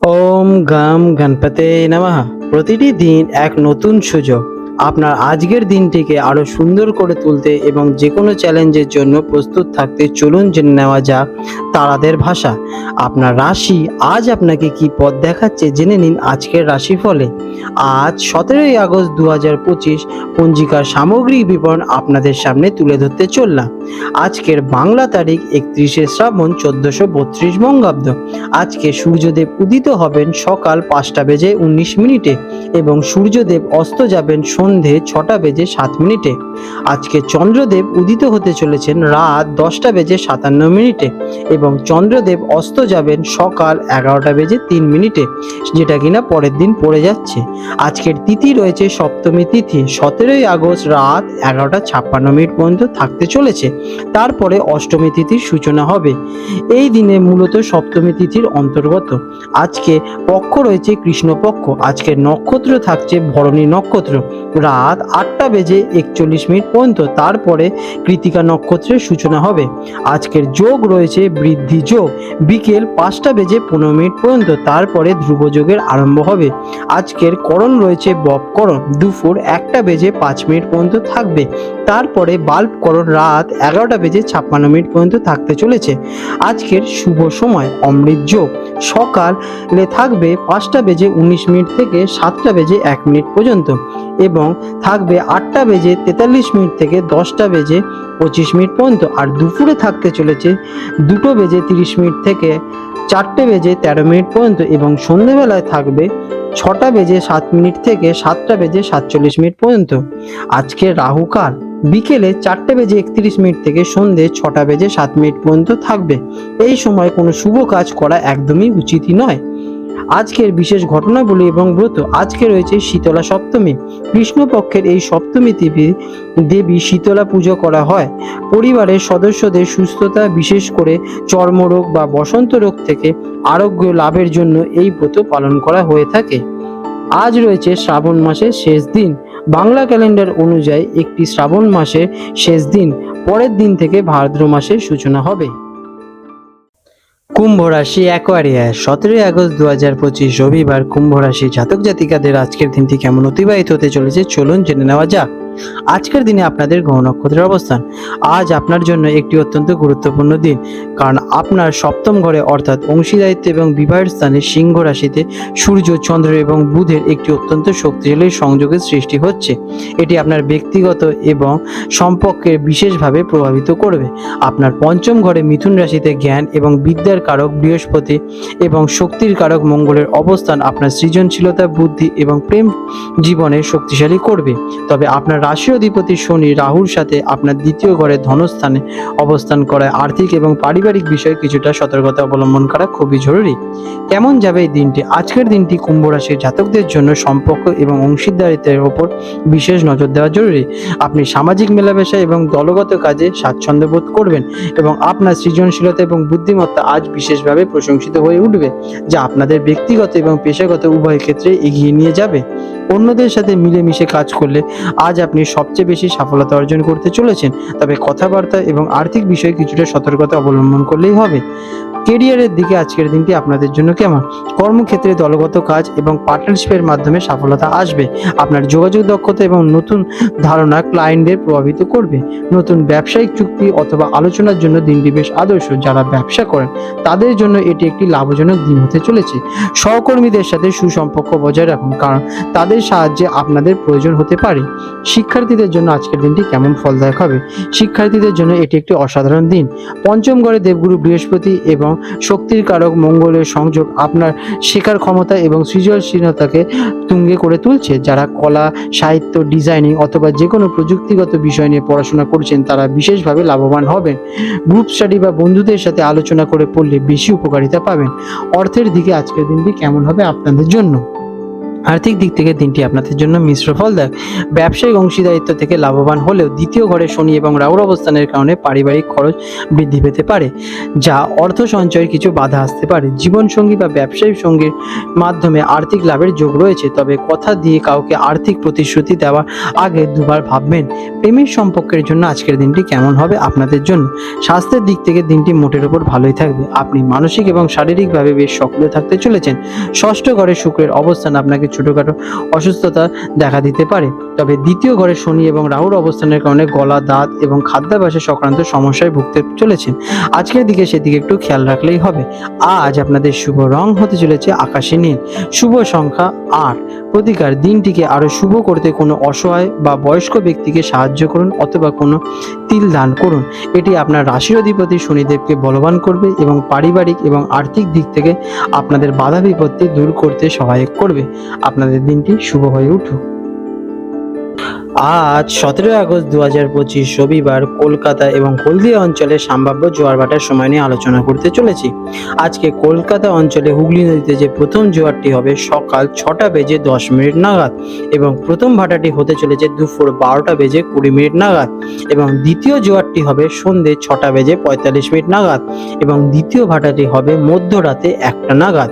ওম গাম গণপতে নমঃ। প্রতিটি দিন এক নতুন সুযোগ। আপনার আজকের দিনটিকে আরও সুন্দর করে তুলতে এবং যে কোনো চ্যালেঞ্জের জন্য প্রস্তুত থাকতে চলুন জেনে নেওয়া যাক তারাদের ভাষা। আপনার রাশি আজ আপনাকে কি পথ দেখাচ্ছে জেনে নিন আজকের রাশিফলে। আজ সতেরোই আগস্ট দু হাজার পঁচিশ, পঞ্জিকার সামগ্রিক বিবরণ আপনাদের সামনে তুলে ধরতে চললাম। আজকের বাংলা তারিখ একত্রিশে শ্রাবণ চোদ্দশো বত্রিশ বঙ্গাব্দ। আজকে সূর্যদেব উদিত হবেন সকাল পাঁচটা বেজে উনিশ মিনিটে এবং সূর্যদেব অস্ত যাবেন সন্ধে ছটা বেজে সাত মিনিটে। আজকে চন্দ্রদেব উদিত হতে চলেছেন রাত দশটা বেজে সাতান্ন মিনিটে এবং চন্দ্রদেব অস্ত যাবেন সকাল এগারোটা বেজে তিন মিনিটে, যেটা কিনা পরের দিন পড়ে যাচ্ছে। আজকের তিথি রয়েছে সপ্তমী তিথি, সতেরোই আগস্ট রাত এগারোটা ছাপ্পান্ন মিনিট পর্যন্ত থাকতে চলেছে। তারপরে অষ্টমী তিথির সূচনা হবে। এই দিনে মূলত সপ্তমী তিথির অন্তর্গত। আজকে পক্ষ রয়েছে কৃষ্ণপক্ষ, আজকের নক্ষত্র থাকছে ভরণী নক্ষত্র। রাত আটটা বেজে একচল্লিশ মিনিট পর্যন্ত। তারপরে কৃতিকা নক্ষত্রের সূচনা হবে। আজকের যোগ রয়েছে বৃদ্ধি যোগ। বিকেল পাঁচটা বেজে পনেরো মিনিট পর্যন্ত। তারপরে ধ্রুব যোগের আরম্ভ হবে। আজকের করণ রয়েছে বপকরণ। দুপুর একটা বেজে পাঁচ মিনিট পর্যন্ত থাকবে। তারপরে বাল্ব করণ রাত এগারোটা বেজে ছাপ্পান্ন মিনিট পর্যন্ত থাকতে চলেছে। আজকের শুভ সময়, অমৃত যোগ। সকালে থাকবে পাঁচটা বেজে উনিশ মিনিট থেকে সাতটা বেজে এক মিনিট পর্যন্ত এবং থাকবে আটটা বেজে তেতাল্লিশ মিনিট থেকে দশটা বেজে পঁচিশ মিনিট পর্যন্ত। আর দুপুরে থাকতে চলেছে দুটো বেজে তিরিশ মিনিট থেকে চারটে বেজে তেরো মিনিট পর্যন্ত এবং সন্ধেবেলায় থাকবে ছটা বেজে সাত মিনিট থেকে সাতটা বেজে সাতচল্লিশ মিনিট পর্যন্ত। আজকে রাহুকাল বিকেলে চারটে বেজে একত্রিশ মিনিট থেকে সন্ধে ছটা বেজে সাত মিনিট পর্যন্ত থাকবে। এই সময় কোনো শুভ কাজ করা একদমই উচিতই নয়। আজকের বিশেষ ঘটনাবলী এবং ব্রত। আজকে রয়েছে শীতলা সপ্তমী। কৃষ্ণপক্ষের এই সপ্তমী দেবী দেবী শীতলা পুজো করা হয়। পরিবারের সদস্যদের সুস্থতা বিশেষ করে চর্মরোগ বা বসন্ত রোগ থেকে আরোগ্য লাভের জন্য এই ব্রত পালন করা হয়ে থাকে। আজ রয়েছে শ্রাবণ মাসের শেষ দিন। বাংলা ক্যালেন্ডার অনুযায়ী একটি শ্রাবণ মাসের শেষ দিন পরের দিন থেকে ভাদ্র মাসের সূচনা হবে। কুম্ভ রাশি অ্যাকোয়ারিয়াস সতেরোই আগস্ট দু হাজার পঁচিশ, রবিবার কুম্ভ রাশি জাতক জাতিকাদের আজকের দিনটি কেমন অতিবাহিত হতে চলেছে চলুন জেনে নেওয়া যাক। আজকের দিনে আপনাদের গ্রহ নক্ষত্রের অবস্থান। আজ আপনার জন্য একটি অত্যন্ত গুরুত্বপূর্ণ দিন, কারণ আপনার সপ্তম ঘরে অর্থাৎ অংশীদারিত্ব এবং বিবাহের স্থানে সিংহ রাশিতে সূর্য, চন্দ্র এবং বুধের একটি অত্যন্ত শক্তিশালী সংযোগের সৃষ্টি হচ্ছে। এটি আপনার ব্যক্তিগত এবং সম্পর্কে বিশেষভাবে প্রভাবিত করবে। আপনার পঞ্চম ঘরে মিথুন রাশিতে জ্ঞান এবং বিদ্যার কারক বৃহস্পতি এবং শক্তির কারক মঙ্গলের অবস্থান আপনার সৃজনশীলতা, বুদ্ধি এবং প্রেম জীবনে শক্তিশালী করবে। তবে আপনার রাশি অধিপতি শনি রাহুর সাথে আপনার দ্বিতীয় ঘরে ধনস্থানে অবস্থান করায় আর্থিক এবং পারিবারিক বিষয়ে কিছুটা সতর্কতা অবলম্বন করা খুবই জরুরি। কেমন যাবে এই দিনটি? আজকের দিনটি কুম্ভ রাশির জাতকদের জন্য সম্পর্ক এবং অংশীদারিত্বের ওপর বিশেষ নজর দেওয়া জরুরি। আপনি সামাজিক মেলামেশা এবং দলগত কাজে স্বাচ্ছন্দ্য বোধ করবেন এবং আপনার সৃজনশীলতা এবং বুদ্ধিমত্তা আজ বিশেষভাবে প্রশংসিত হয়ে উঠবে, যা আপনাদের ব্যক্তিগত এবং পেশাগত উভয় ক্ষেত্রে এগিয়ে নিয়ে যাবে। অন্যদের সাথে মিলেমিশে কাজ করলে আজ আপনি সবচেয়ে বেশি সফলতা অর্জন করতে চলেছেন। তবে কথাবার্তা এবং আর্থিক বিষয়ে কিছুটা সতর্কতা অবলম্বন করলেই হবে। কেরিয়ারের দিকে আজকের দিনটি আপনাদের জন্য কেমন? কর্মক্ষেত্রে দলগত কাজ এবং পার্টনারশিপের মাধ্যমে সফলতা আসবে। আপনার যোগাযোগ দক্ষতা এবং নতুন ধারণা ক্লায়েন্টদের প্রভাবিত করবে। নতুন ব্যবসায়িক চুক্তি অথবা আলোচনার জন্য দিনটি বেশ আদর্শ। যারা ব্যবসা করেন, তাদের জন্য এটি একটি লাভজনক দিন হতে চলেছে। সহকর্মীদের সাথে সুসম্পর্ক বজায় রাখুন, কারণ তাদের সাহায্যে আপনাদের প্রয়োজন হতে পারে। শিক্ষার্থীদের জন্য আজকের দিনটি কেমন ফলদায়ক হবে? শিক্ষার্থীদের জন্য এটি একটি অসাধারণ দিন। পঞ্চম ঘরে দেবগুরু বৃহস্পতি এবং শক্তির কারক মঙ্গলের সংযোগ আপনার শেখার ক্ষমতা এবং সৃজনশীলতাকে তুঙ্গে করে তুলছে। যারা কলা, সাহিত্য, ডিজাইনিং অথবা যে কোনো প্রযুক্তিগত বিষয় নিয়ে পড়াশোনা করছেন, তারা বিশেষভাবে লাভবান হবেন। গ্রুপ স্টাডি বা বন্ধুদের সাথে আলোচনা করে পড়লে বেশি উপকারিতা পাবেন। অর্থের দিকে আজকের দিনটি কেমন হবে আপনাদের জন্য? আর্থিক দিক থেকে দিনটি আপনাদের জন্য মিশ্র ফল দেয় ব্যবসায়িক অংশীদারিত্ব থেকে লাভবান হলেও দ্বিতীয় ঘরে শনি এবং রাহুর অবস্থানের কারণে পারিবারিক খরচ বৃদ্ধি পেতে পারে, যা অর্থ সঞ্চয়ের কিছু বাধা আসতে পারে। জীবনসঙ্গী বা ব্যবসায়িক সঙ্গীর মাধ্যমে আর্থিক লাভের যোগ রয়েছে, তবে কথা দিয়ে কাউকে আর্থিক প্রতিশ্রুতি দেওয়ার আগে দুবার ভাববেন। প্রেমের সম্পর্কের জন্য আজকের দিনটি কেমন হবে আপনাদের জন্য? স্বাস্থ্যের দিক থেকে দিনটি মোটের ওপর ভালোই থাকবে। আপনি মানসিক এবং শারীরিকভাবে বেশ সক্রিয় থাকতে চলেছেন। ষষ্ঠ ঘরে শুক্রের অবস্থান আপনাকে ছোটোখাটো অসুস্থতা দেখা দিতে পারে। তবে দ্বিতীয় ঘরে শনি এবং রাহুর অবস্থানের কারণে গলা, দাঁত এবং খাদ্যাভ্যাসের সংক্রান্ত সমস্যায় ভুগতে চলেছেন। আজকের দিকে সেদিকে একটু খেয়াল রাখলেই হবে। আজ আপনাদের শুভ রং হতে চলেছে আকাশী নীল। শুভ সংখ্যা আট। প্রতিকার দিনটিকে আরও শুভ করতে কোনো অসহায় বা বয়স্ক ব্যক্তিকে সাহায্য করুন অথবা কোনো তিল দান করুন। এটি আপনার রাশির অধিপতি শনিদেবকে বলবান করবে এবং পারিবারিক এবং আর্থিক দিক থেকে আপনাদের বাধা বিপত্তি দূর করতে সহায়ক করবে। আপনাদের দিনটি শুভ হয়ে উঠুক। আজ সতেরোই আগস্ট দু হাজার পঁচিশ রবিবার কলকাতা এবং হলদিয়া অঞ্চলে সম্ভাব্য জোয়ার ভাটার সময় নিয়ে আলোচনা করতে চলেছি। আজকে কলকাতা অঞ্চলে হুগলি নদীতে যে প্রথম জোয়ারটি হবে সকাল ছটা বেজে দশ মিনিট নাগাদ এবং প্রথম ভাটাটি হতে চলেছে দুপুর বারোটা বেজে কুড়ি মিনিট নাগাদ এবং দ্বিতীয় জোয়ারটি হবে সন্ধে ছটা বেজে পঁয়তাল্লিশ মিনিট নাগাদ এবং দ্বিতীয় ভাটাটি হবে মধ্যরাতে একটা নাগাদ।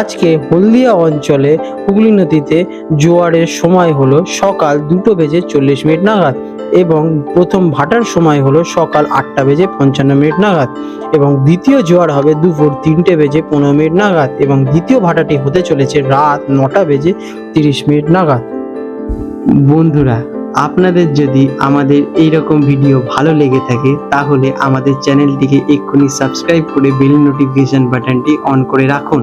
আজকে হলদিয়া অঞ্চলে হুগলি নদীতে জোয়ারের সময় হলো সকাল দুটো বেজে চল্লিশ মিনিট নাগাদ এবং প্রথম ভাটার সময় হলো সকাল আটটা বেজে পঞ্চান্ন মিনিট নাগাদ এবং দ্বিতীয় জোয়ার হবে দুপুর তিনটে বেজে পনেরো মিনিট নাগাদ এবং দ্বিতীয় ভাটাটি হতে চলেছে রাত নটা বেজে তিরিশ মিনিট নাগাদ। বন্ধুরা, আপনাদের যদি আমাদের এই রকম ভিডিও ভালো লেগে থাকে, তাহলে আমাদের চ্যানেলটিকে এক্ষুনি সাবস্ক্রাইব করে বেল নোটিফিকেশন বাটনটি অন করে রাখুন।